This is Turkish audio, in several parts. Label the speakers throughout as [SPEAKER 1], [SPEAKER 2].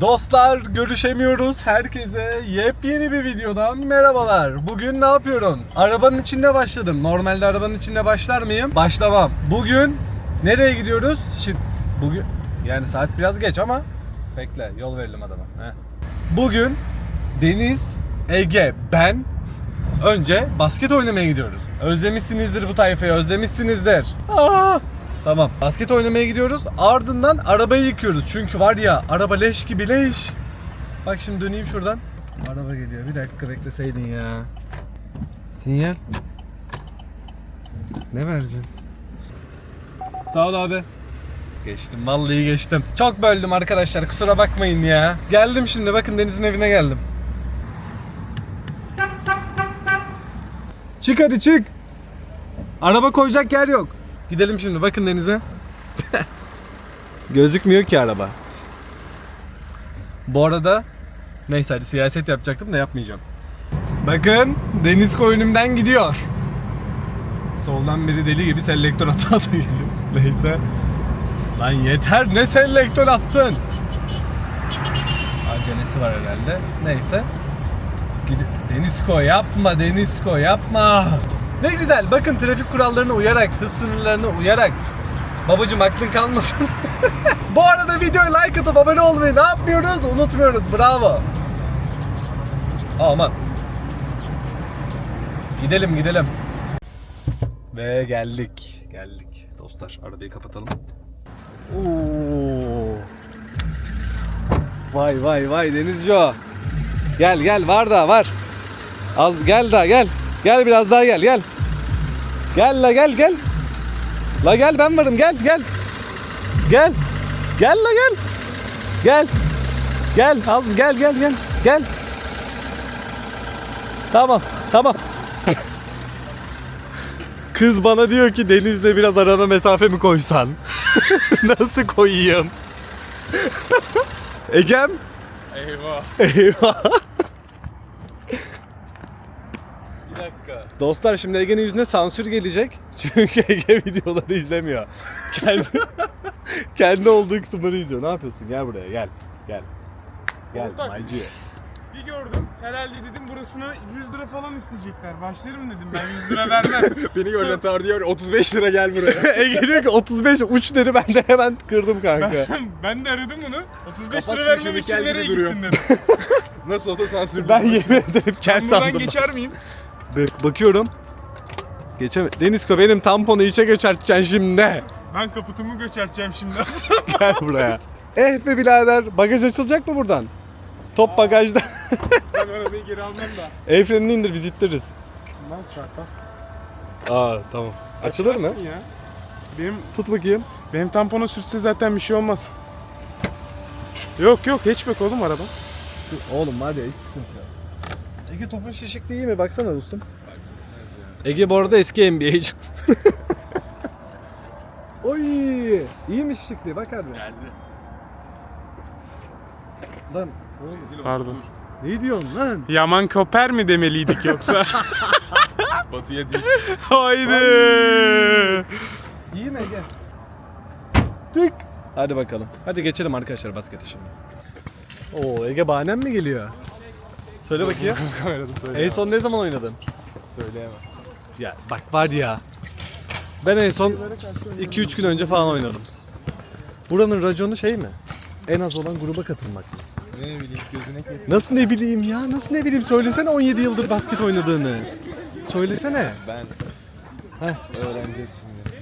[SPEAKER 1] Dostlar görüşemiyoruz. Herkese yepyeni bir videodan merhabalar. Bugün ne yapıyorum? Arabanın içinde başladım. Normalde arabanın içinde başlar mıyım? Başlamam. Bugün nereye gidiyoruz? Şimdi bugün yani saat biraz geç ama bekle yol verelim adama. Heh. Bugün Deniz, Ege, ben önce basket oynamaya gidiyoruz. Özlemişsinizdir bu tayfayı, özlemişsinizdir. Aa! Tamam. Basket oynamaya gidiyoruz. Ardından arabayı yıkıyoruz. Çünkü var ya araba leş gibi leş. Bak şimdi döneyim şuradan. Araba geliyor. Bir dakika bekleseydin ya. Sinyal. Ne vereceksin? Sağ ol abi. Geçtim vallahi geçtim. Çok böldüm arkadaşlar kusura bakmayın ya. Geldim şimdi bakın Deniz'in evine geldim. Çık hadi çık. Araba koyacak yer yok. Gidelim şimdi bakın denize. Gözükmüyor ki araba. Bu arada neyse hadi siyaset yapacaktım da yapmayacağım. Bakın deniz koyunumdan gidiyor. Soldan biri deli gibi selektör ata geliyor. Neyse. Lan yeter ne selektör attın? Acelesi var herhalde. Neyse. Gidip Denizko yapma Denizko yapma. Ne güzel bakın trafik kurallarına uyarak, hız sınırlarına uyarak. Babacım aklın kalmasın. Bu arada videoya like atıp abone olmayı ne yapmıyoruz? Unutmuyoruz. Bravo. Aman. Gidelim gidelim. Ve geldik. Geldik. Dostlar arabayı kapatalım. Oo. Vay vay vay Denizco. Gel gel var da var. Az gel daha gel. Gel biraz daha gel gel. Gel la gel gel. La gel ben varım gel gel. Gel. Gel la gel. Gel. Gel az gel gel gel. Gel. Tamam tamam. Kız bana diyor ki Deniz'le biraz arana mesafe mi koysan? Nasıl koyayım? Egem?
[SPEAKER 2] Eyvah.
[SPEAKER 1] Eyvah.
[SPEAKER 2] Bir dakika.
[SPEAKER 1] Dostlar şimdi Ege'nin yüzüne sansür gelecek. Çünkü Ege videoları izlemiyor. Kendi, kendi olduğu kısımları izliyor. Ne yapıyorsun? Gel buraya gel. Gel. Gel
[SPEAKER 2] Ortak.
[SPEAKER 1] Maycı.
[SPEAKER 2] Bir gördüm. Herhalde dedim burasına 100 lira falan isteyecekler. Başlarım dedim ben 100 lira vermem.
[SPEAKER 3] Beni gördü tar diyor 35 lira gel buraya.
[SPEAKER 1] Ege diyor ki 35 uç dedi ben de hemen kırdım kanka.
[SPEAKER 2] ben, ben de aradım bunu. 35
[SPEAKER 3] Kapat
[SPEAKER 2] lira
[SPEAKER 3] şu
[SPEAKER 2] vermem
[SPEAKER 3] işini,
[SPEAKER 2] için
[SPEAKER 3] gel
[SPEAKER 2] nereye
[SPEAKER 3] gibi duruyor.
[SPEAKER 2] gittin dedim.
[SPEAKER 3] Nasıl olsa sansürlü.
[SPEAKER 1] ben yemin ederim kel
[SPEAKER 2] Ben buradan
[SPEAKER 1] sandım.
[SPEAKER 2] geçer miyim?
[SPEAKER 1] Bak- bakıyorum. Geçeme. Denizko benim tamponu içe geçerteceksin şimdi.
[SPEAKER 2] Ben kaputumu göçerteceğim şimdi.
[SPEAKER 1] Gel buraya. Eh be birader bagaj açılacak mı buradan? Top bagajda.
[SPEAKER 2] ben arabayı geri almam da.
[SPEAKER 1] El frenini indir biz ittiririz.
[SPEAKER 2] Ben çarpar.
[SPEAKER 1] Aa tamam. Açılır mı?
[SPEAKER 2] Açarsın Ya. Benim
[SPEAKER 1] Tut bakayım.
[SPEAKER 2] benim tampona sürtse zaten bir şey olmaz. Yok yok hatchback oğlum araba.
[SPEAKER 1] Oğlum var ya hiç sıkıntı yok. Ege topun şişikliği iyi mi? Baksana dostum. Ege bu arada eski NBA'ci. Oy! İyi mi şişikliği? Bak abi.
[SPEAKER 3] Geldi.
[SPEAKER 1] Lan
[SPEAKER 2] Pardon.
[SPEAKER 1] ne diyorsun lan?
[SPEAKER 2] Yaman Koper mi demeliydik yoksa?
[SPEAKER 3] Batu'ya diz.
[SPEAKER 2] Haydi.
[SPEAKER 1] İyi mi Ege? Tık. Hadi bakalım. Hadi geçelim arkadaşlar basketi şimdi. Oo Ege bahanem mi geliyor? Söyle bakayım.
[SPEAKER 2] Kamerada söyle.
[SPEAKER 1] en son ne zaman oynadın?
[SPEAKER 2] Söyleyemem.
[SPEAKER 1] Ya bak var ya. Ben en son 2-3 gün önce falan oynadım. Buranın raconu şey mi? En az olan gruba katılmak.
[SPEAKER 3] Ne bileyim gözüne kes.
[SPEAKER 1] Nasıl ne bileyim ya? Nasıl ne bileyim? Söylesene 17 yıldır basket oynadığını. Söylesene.
[SPEAKER 3] Ben
[SPEAKER 1] Heh.
[SPEAKER 3] öğreneceğiz şimdi.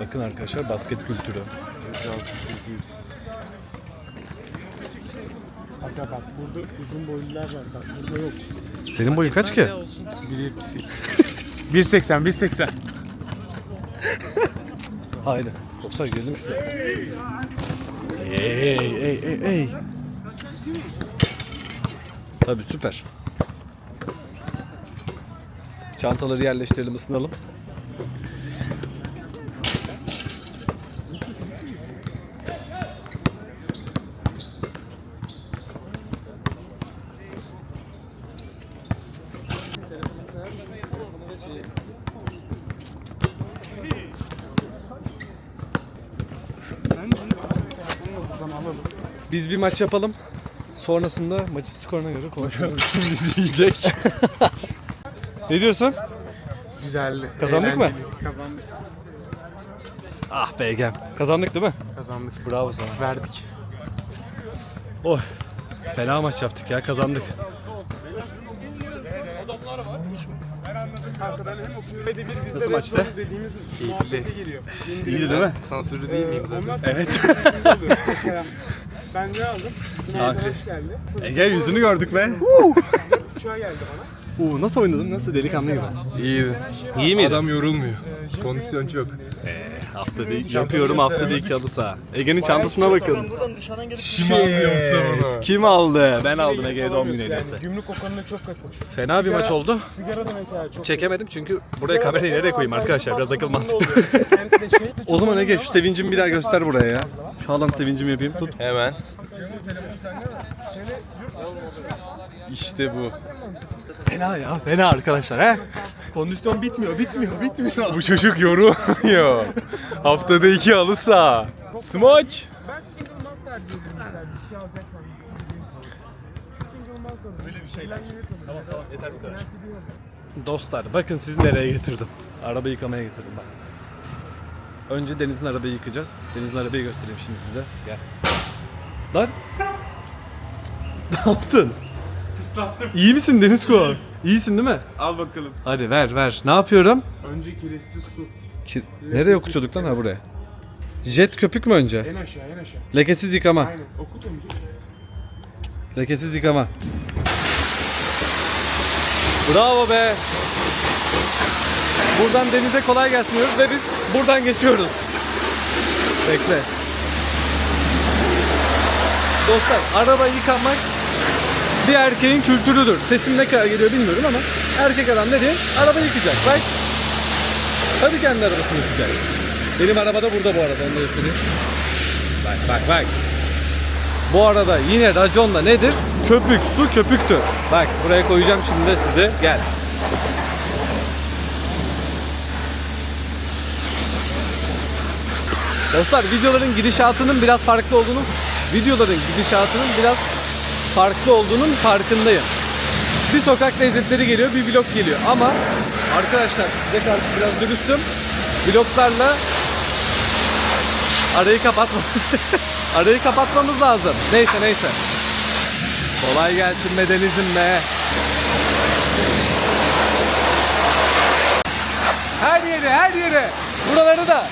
[SPEAKER 1] Bakın arkadaşlar basket kültürü.
[SPEAKER 3] 8.
[SPEAKER 2] Hatta bak burada uzun boylular var. Bak burada yok.
[SPEAKER 1] Senin boyun kaç ki?
[SPEAKER 2] 1.78. 1.80, 1.80.
[SPEAKER 1] Haydi. Dostlar geldim şuraya. Ey ey ey ey. Tabii süper. Çantaları yerleştirelim, ısınalım. Biz bir maç yapalım. Sonrasında maçın skoruna göre konuşalım. Bizi yiyecek? ne diyorsun?
[SPEAKER 2] Güzeldi.
[SPEAKER 1] Kazandık mı?
[SPEAKER 2] eğlenceliydi. Kazandık.
[SPEAKER 1] Ah be Egem. Kazandık değil mi?
[SPEAKER 2] Kazandık.
[SPEAKER 1] Bravo sana.
[SPEAKER 2] Verdik.
[SPEAKER 1] Oh. Fena maç yaptık ya kazandık. Nasıl maçtı?
[SPEAKER 2] Dediğimiz.
[SPEAKER 1] İyiydi değil mi?
[SPEAKER 3] Sansürlü değil miyim zaten?
[SPEAKER 1] Evet.
[SPEAKER 2] ben ne aldım? Bizim
[SPEAKER 1] Abi.
[SPEAKER 2] arkadaş geldi.
[SPEAKER 1] Ege yüzünü gördük be.
[SPEAKER 2] Uçağa geldi bana.
[SPEAKER 1] Oo, nasıl oynadın? Nasıl delikanlı gibi?
[SPEAKER 3] İyiydi.
[SPEAKER 1] İyi miydi?
[SPEAKER 3] Adam yorulmuyor. Kondisyon çok.
[SPEAKER 1] Haftada yapıyorum haftada ilk halı saha. Ege'nin çantasına bakın.
[SPEAKER 3] Kim aldı yoksa bunu?
[SPEAKER 1] Kim aldı? Ben aldım Ege'ye doğum günü
[SPEAKER 2] Yani
[SPEAKER 1] hediyesi.
[SPEAKER 2] gümrük okanına çok katı.
[SPEAKER 1] Fena bir maç oldu.
[SPEAKER 2] Sigara da mesela çok
[SPEAKER 1] Çekemedim çünkü buraya kamerayı nereye koyayım arkadaşlar biraz akıl
[SPEAKER 2] şey de
[SPEAKER 1] O zaman Ege şu sevincimi bir daha göster buraya ya. Şu alan sevincimi yapayım tut.
[SPEAKER 3] Hemen. İşte bu.
[SPEAKER 1] Fena ya fena arkadaşlar he. Kondisyon bitmiyor bitmiyor bitmiyor.
[SPEAKER 3] Bu çocuk yorulmuyor. Haftada iki halı saha. Smaç.
[SPEAKER 2] Ben single malt tercih ederim mesela viski alacaksan Single malt alırım. Böyle bir şeyler Tamam tamam yeter bu kadar.
[SPEAKER 1] Dostlar bakın sizi nereye getirdim. Araba yıkamaya getirdim bak. Önce Deniz'in arabayı yıkayacağız. Deniz'in arabayı göstereyim şimdi size. Gel. Lan. Ne yaptın?
[SPEAKER 2] Islattım.
[SPEAKER 1] İyi misin Deniz Kuğu? İyisin değil mi?
[SPEAKER 2] Al bakalım.
[SPEAKER 1] Hadi ver ver. Ne yapıyorum?
[SPEAKER 2] Önce kireçsiz su.
[SPEAKER 1] Ki- Nereye okutuyorduk lan ha buraya? Jet köpük mü önce?
[SPEAKER 2] En aşağı en aşağı.
[SPEAKER 1] Lekesiz yıkama.
[SPEAKER 2] Aynen. Okut önce.
[SPEAKER 1] Lekesiz yıkama. Bravo be. Buradan denize kolay gelsin diyoruz ve biz buradan geçiyoruz. Bekle. Dostlar araba yıkamak bir erkeğin kültürüdür. Sesim ne kadar geliyor bilmiyorum ama erkek adam dediğin araba yıkayacak. Bak. Tabii kendi arabasını yıkayacak. Benim araba da burada bu arada onu da göstereyim. Bak bak bak. Bu arada yine raconda nedir? Köpük, su köpüktür. Bak buraya koyacağım şimdi de size. Gel. Dostlar videoların gidişatının biraz farklı olduğunu, videoların gidişatının biraz farklı olduğunun farkındayım. Bir sokak lezzetleri geliyor, bir vlog geliyor ama arkadaşlar size karşı biraz dürüstüm. Vloglarla arayı kapatmamız arayı kapatmamız lazım. Neyse neyse. Kolay gelsin be denizim be. Her yere her yere. Buraları da.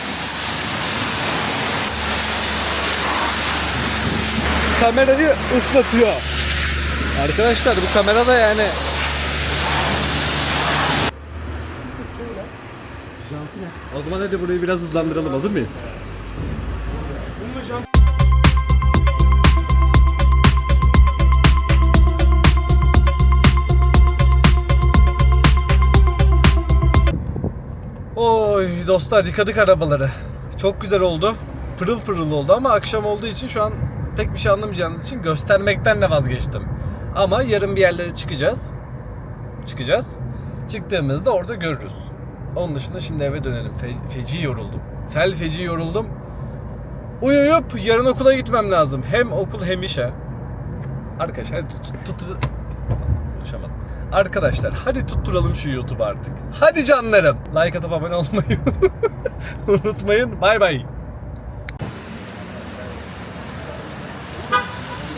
[SPEAKER 1] Kamerayı ıslatıyor. Arkadaşlar bu kamera da yani O zaman hadi burayı biraz hızlandıralım. Hazır mıyız? Oy dostlar yıkadık arabaları. Çok güzel oldu. Pırıl pırıl oldu ama akşam olduğu için şu an pek bir şey anlamayacağınız için göstermekten de vazgeçtim. Ama yarın bir yerlere çıkacağız. Çıkacağız. Çıktığımızda orada görürüz. Onun dışında şimdi eve dönelim. Fe- feci yoruldum. Fel feci yoruldum. Uyuyup yarın okula gitmem lazım. Hem okul hem işe. Arkadaşlar tut, tut, tut-. Arkadaşlar hadi tutturalım şu YouTube artık. Hadi canlarım. Like atıp abone olmayı unutmayın. Bay bay.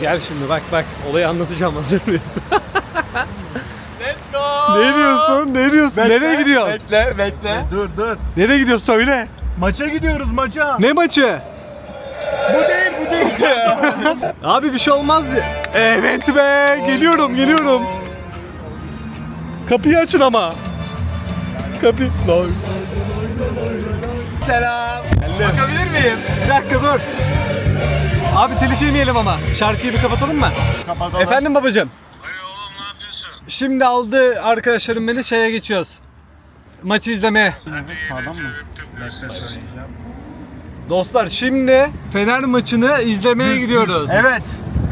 [SPEAKER 1] Gel şimdi bak bak olayı anlatacağım hazır mıyız?
[SPEAKER 3] Let's go.
[SPEAKER 1] ne diyorsun? Ne diyorsun? Nereye gidiyoruz?
[SPEAKER 3] Bekle bekle.
[SPEAKER 4] Dur dur.
[SPEAKER 1] Nereye gidiyoruz söyle.
[SPEAKER 4] Maça gidiyoruz maça.
[SPEAKER 1] Ne maçı?
[SPEAKER 4] Bu değil bu değil.
[SPEAKER 1] Abi bir şey olmaz. Evet be geliyorum geliyorum. Kapıyı açın ama. Kapı.
[SPEAKER 4] Selam. Bakabilir miyim?
[SPEAKER 1] Bir dakika dur. Abi telif yemeyelim ama. Şarkıyı bir kapatalım mı?
[SPEAKER 4] Kapatalım.
[SPEAKER 1] Efendim babacığım. Şimdi aldı arkadaşlarım beni şeye geçiyoruz. Maçı izlemeye.
[SPEAKER 4] Mı?
[SPEAKER 1] Dostlar şimdi Fener maçını izlemeye gidiyoruz.
[SPEAKER 4] Evet.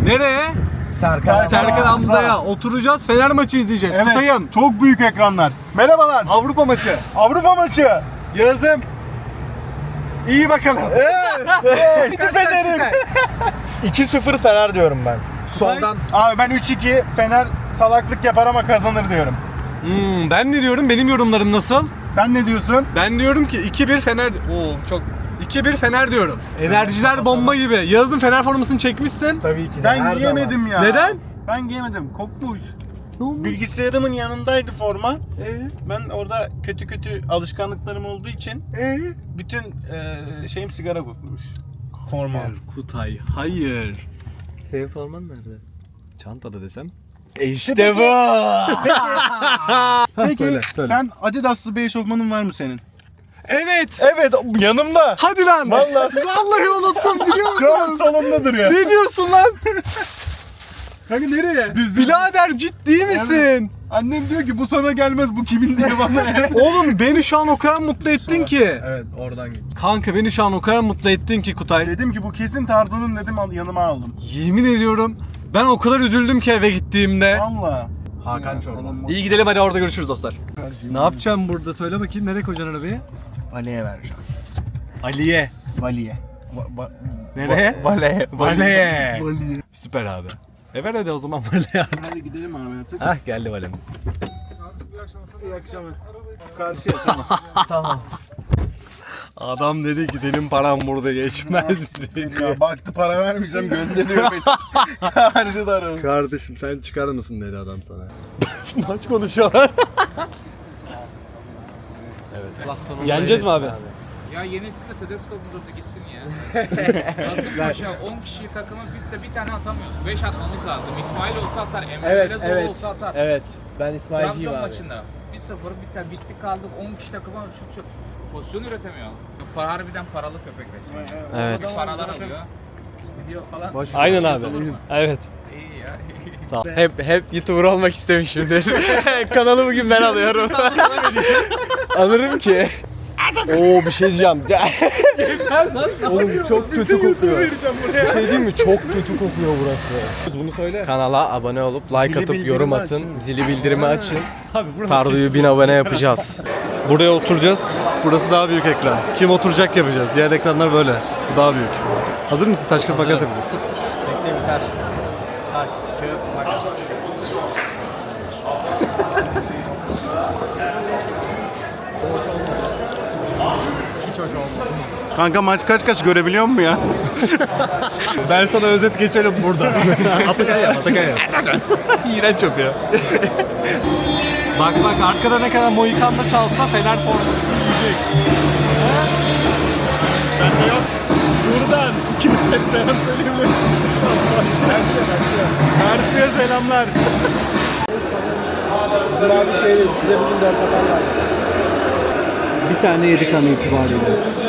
[SPEAKER 1] Nereye?
[SPEAKER 4] Serkan.
[SPEAKER 1] Serkan Hamza'ya oturacağız. Fener maçı izleyeceğiz.
[SPEAKER 4] Evet.
[SPEAKER 1] Kutayım.
[SPEAKER 4] Çok büyük ekranlar. Merhabalar.
[SPEAKER 1] Avrupa maçı.
[SPEAKER 4] Avrupa maçı.
[SPEAKER 1] Yazım. İyi bakalım.
[SPEAKER 4] Evet.
[SPEAKER 1] Kaç biter?
[SPEAKER 5] 2-0 Fener diyorum ben. Soldan
[SPEAKER 4] Abi ben 3-2 Fener salaklık yapar ama kazanır diyorum.
[SPEAKER 1] Hmm, ben ne diyorum? Benim yorumlarım nasıl?
[SPEAKER 4] Sen ne diyorsun?
[SPEAKER 1] Ben diyorum ki 2-1 Fener... Oo çok... 2-1 Fener diyorum. Enerjiler bomba gibi. Yağız'ın Fener formasını çekmişsin.
[SPEAKER 5] tabii ki de
[SPEAKER 4] Ben
[SPEAKER 5] her
[SPEAKER 4] giyemedim ya.
[SPEAKER 1] Neden?
[SPEAKER 4] Ben giyemedim. Kokmuş. Bilgisayarımın yanındaydı forma. Ben orada kötü kötü alışkanlıklarım olduğu için bütün e, şeyim sigara kokmuş. Forma.
[SPEAKER 1] Hayır Kutay, hayır.
[SPEAKER 5] Senin forman nerede?
[SPEAKER 1] Çantada desem.
[SPEAKER 5] İşte bu.
[SPEAKER 4] Peki
[SPEAKER 1] söyle, söyle.
[SPEAKER 4] sen Adidas'lı bir eşofmanın var mı senin?
[SPEAKER 1] Evet.
[SPEAKER 5] evet yanımda.
[SPEAKER 1] Hadi lan.
[SPEAKER 5] Vallahi.
[SPEAKER 1] Vallahi unuttum biliyor musun?
[SPEAKER 4] Şu an salonda duruyor.
[SPEAKER 1] ne diyorsun lan?
[SPEAKER 4] Kanka nereye? Düz
[SPEAKER 1] Birader ciddi misin?
[SPEAKER 4] Annem diyor ki bu sana gelmez bu kimin diye bana.
[SPEAKER 1] Oğlum beni şu an o kadar mutlu ettin ki.
[SPEAKER 5] Evet oradan git.
[SPEAKER 1] Kanka beni şu an o kadar mutlu ettin ki Kutay.
[SPEAKER 4] dedim ki bu kesin Tardo'nun dedim al, yanıma aldım.
[SPEAKER 1] Yemin ediyorum ben o kadar üzüldüm ki eve gittiğimde.
[SPEAKER 4] Valla.
[SPEAKER 5] Hakan Çorba.
[SPEAKER 1] İyi gidelim hadi orada görüşürüz dostlar. Ne yapacağım burada söyle bakayım nereye koyacaksın arabayı?
[SPEAKER 5] Valeye vereceğim.
[SPEAKER 1] Ali'ye.
[SPEAKER 4] Valiye.
[SPEAKER 1] Nereye?
[SPEAKER 5] Valeye.
[SPEAKER 1] Valeye.
[SPEAKER 4] Valiye.
[SPEAKER 1] Süper abi. E ver hadi o zaman Valeye.
[SPEAKER 4] Hadi gidelim abi artık.
[SPEAKER 1] Hah geldi valemiz.
[SPEAKER 4] İyi akşamlar. Karşıya tamam.
[SPEAKER 5] Tamam.
[SPEAKER 1] Adam dedi ki senin paran burada geçmez dedi.
[SPEAKER 4] ya baktı para vermeyeceğim gönderiyor beni. Karşıda.
[SPEAKER 1] Kardeşim sen çıkar mısın dedi adam sana. Maç konuşuyorlar. evet. Yeneceğiz mi abi?
[SPEAKER 6] Ya yenisi de Tedesco bulurdu gitsin ya. Nasıl Paşa 10 kişiyi takımı biz de bir tane atamıyoruz. 5 atmamız lazım. İsmail olsa atar, Emre
[SPEAKER 5] Evet,
[SPEAKER 6] Belezoğlu
[SPEAKER 5] evet.
[SPEAKER 6] olsa atar.
[SPEAKER 5] Evet. Ben İsmailciyim
[SPEAKER 6] Trabzon
[SPEAKER 5] abi.
[SPEAKER 6] maçında 1-0 biter, bitti kaldık 10 kişi takıma şut şut pozisyon üretemiyor. Para harbiden paralı köpek resmen.
[SPEAKER 1] Evet.
[SPEAKER 6] Bir paralar alıyor. Gidiyor falan.
[SPEAKER 1] Aynen abi. Evet.
[SPEAKER 6] İyi ya.
[SPEAKER 1] Sağ ol.
[SPEAKER 3] Hep hep YouTuber olmak istemişimdir. Kanalı bugün ben alıyorum. Alırım ki. Oo bir şey diyeceğim. Oğlum çok kötü kokuyor. Bir şey diyeyim mi? Çok kötü kokuyor burası.
[SPEAKER 1] Bunu söyle.
[SPEAKER 3] Kanala abone olup like atıp yorum atın. Zili bildirimi açın. Tarduyu 1000 abone yapacağız.
[SPEAKER 1] Buraya oturacağız. Burası daha büyük ekran. Kim oturacak yapacağız. Diğer ekranlar böyle. Bu daha büyük. Hazır mısın? Taş kağıt makas yapacağız.
[SPEAKER 5] Bekle biter. Taş, kağıt, makas. Hiç hoş olmadı.
[SPEAKER 4] Kanka maç kaç kaç görebiliyor musun ya?
[SPEAKER 1] Ben sana özet geçerim burada. Atakay yap, Atakay yap. İğrenç yapıyor. bak bak arkada ne kadar Mohikan'da çalsa Fener forması giyecek. Ben de yok. Buradan kime selam söyleyeyim mi? Mersi'ye selamlar.
[SPEAKER 5] Bizim abi şey dedi, size bugün 4 atarlar.
[SPEAKER 1] Bir tane yedik an itibariyle.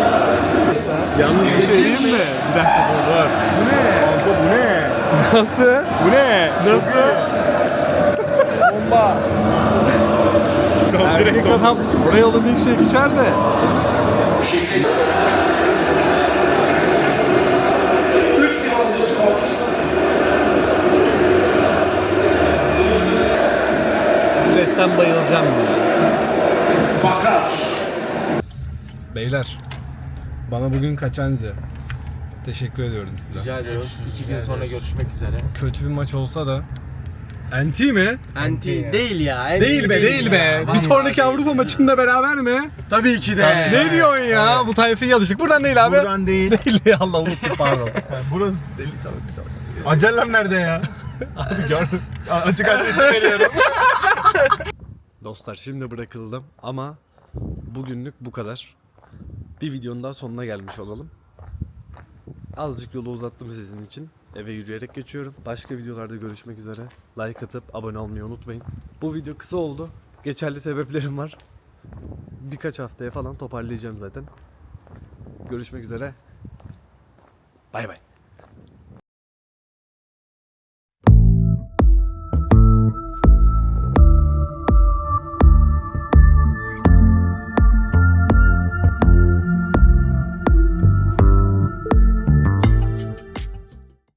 [SPEAKER 1] Yalnız bir şey diyeyim mi? Bir dakika dur dur.
[SPEAKER 4] Bu ne? Kanka bu ne?
[SPEAKER 1] Nasıl?
[SPEAKER 4] Bu ne?
[SPEAKER 1] Nasıl?
[SPEAKER 5] Bomba.
[SPEAKER 1] Erkek adam buraya alıp milkshake içer de. Stresten bayılacağım ya. Beyler, bana bugün kaçanzi. Teşekkür ediyorum size.
[SPEAKER 5] Rica ediyoruz. 2 gün sonra görüşmek üzere.
[SPEAKER 1] Kötü bir maç olsa da Anti mi?
[SPEAKER 5] Anti değil ya.
[SPEAKER 1] Değil be, değil be. Bir sonraki Avrupa maçında beraber mi?
[SPEAKER 4] Tabii ki de.
[SPEAKER 1] Ne diyorsun ya? Bu tayfayı alışık. Buradan değil abi.
[SPEAKER 4] Buradan değil.
[SPEAKER 1] Değil ya Allah unuttum pardon.
[SPEAKER 4] Burası deli tabii bir saniye. Acelem nerede ya? Abi gör. Açık adresi veriyorum.
[SPEAKER 1] Dostlar şimdi bırakıldım ama bugünlük bu kadar. Bir videonun daha sonuna gelmiş olalım. Azıcık yolu uzattım sizin için. Eve yürüyerek geçiyorum. Başka videolarda görüşmek üzere. Like atıp abone olmayı unutmayın. Bu video kısa oldu. Geçerli sebeplerim var. Birkaç haftaya falan toparlayacağım zaten. Görüşmek üzere. Bay bay.